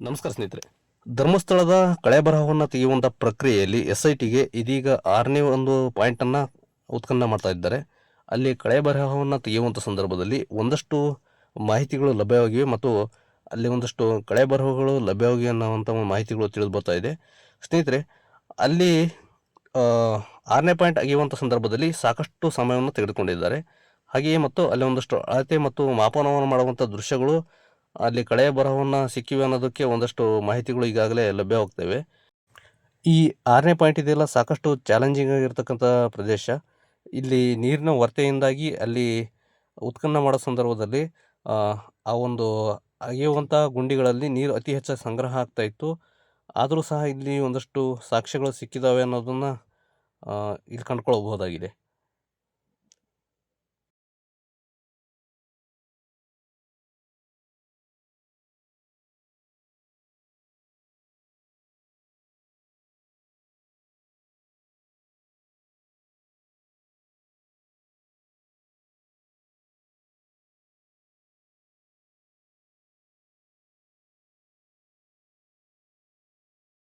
ನಮಸ್ಕಾರ ಸ್ನೇಹಿತರೆ. ಧರ್ಮಸ್ಥಳದ ಕಳೆ ಬರಹವನ್ನು ತೆಗೆಯುವಂಥ ಪ್ರಕ್ರಿಯೆಯಲ್ಲಿ ಎಸ್ ಐ ಟಿಗೆ ಇದೀಗ ಆರನೇ ಒಂದು ಪಾಯಿಂಟನ್ನು ಉತ್ಪನ್ನ ಮಾಡ್ತಾ ಇದ್ದಾರೆ. ಅಲ್ಲಿ ಕಳೆ ಬರಹವನ್ನು ತೆಗೆಯುವಂಥ ಸಂದರ್ಭದಲ್ಲಿ ಒಂದಷ್ಟು ಮಾಹಿತಿಗಳು ಲಭ್ಯವಾಗಿವೆ ಮತ್ತು ಅಲ್ಲಿ ಒಂದಷ್ಟು ಕಳೆ ಬರಹಗಳು ಲಭ್ಯವಾಗಿವೆ ಅನ್ನೋವಂಥ ಒಂದು ಮಾಹಿತಿಗಳು ತಿಳಿದು ಬರ್ತಾ ಇದೆ. ಸ್ನೇಹಿತರೆ, ಅಲ್ಲಿ ಆರನೇ ಪಾಯಿಂಟ್ ಅಗೆಯುವಂಥ ಸಂದರ್ಭದಲ್ಲಿ ಸಾಕಷ್ಟು ಸಮಯವನ್ನು ತೆಗೆದುಕೊಂಡಿದ್ದಾರೆ. ಹಾಗೆಯೇ ಮತ್ತು ಅಲ್ಲಿ ಒಂದಷ್ಟು ಅಳತೆ ಮತ್ತು ಮಾಪನವನ್ನು ಮಾಡುವಂಥ ದೃಶ್ಯಗಳು ಅಲ್ಲಿ ಕಳೆಯ ಬರಹವನ್ನು ಸಿಕ್ಕಿವೆ ಅನ್ನೋದಕ್ಕೆ ಒಂದಷ್ಟು ಮಾಹಿತಿಗಳು ಈಗಾಗಲೇ ಲಭ್ಯವಾಗ್ತವೆ ಈ ಆರನೇ ಪಾಯಿಂಟ್ ಇದೆಯಲ್ಲ ಸಾಕಷ್ಟು ಚಾಲೆಂಜಿಂಗ್ ಆಗಿರ್ತಕ್ಕಂಥ ಪ್ರದೇಶ. ಇಲ್ಲಿ ನೀರಿನ ಒರತೆಯಿಂದಾಗಿ ಅಲ್ಲಿ ಉತ್ಖನ್ನ ಮಾಡೋ ಸಂದರ್ಭದಲ್ಲಿ ಆ, ಒಂದು ಅಗೆಯುವಂಥ ಗುಂಡಿಗಳಲ್ಲಿ ನೀರು ಅತಿ ಹೆಚ್ಚು ಸಂಗ್ರಹ ಆಗ್ತಾ ಇತ್ತು. ಆದರೂ ಸಹ ಇಲ್ಲಿ ಒಂದಷ್ಟು ಸಾಕ್ಷ್ಯಗಳು ಸಿಕ್ಕಿದ್ದಾವೆ ಅನ್ನೋದನ್ನು ಇಲ್ಲಿ ಕಂಡುಕೊಳ್ಬಹುದಾಗಿದೆ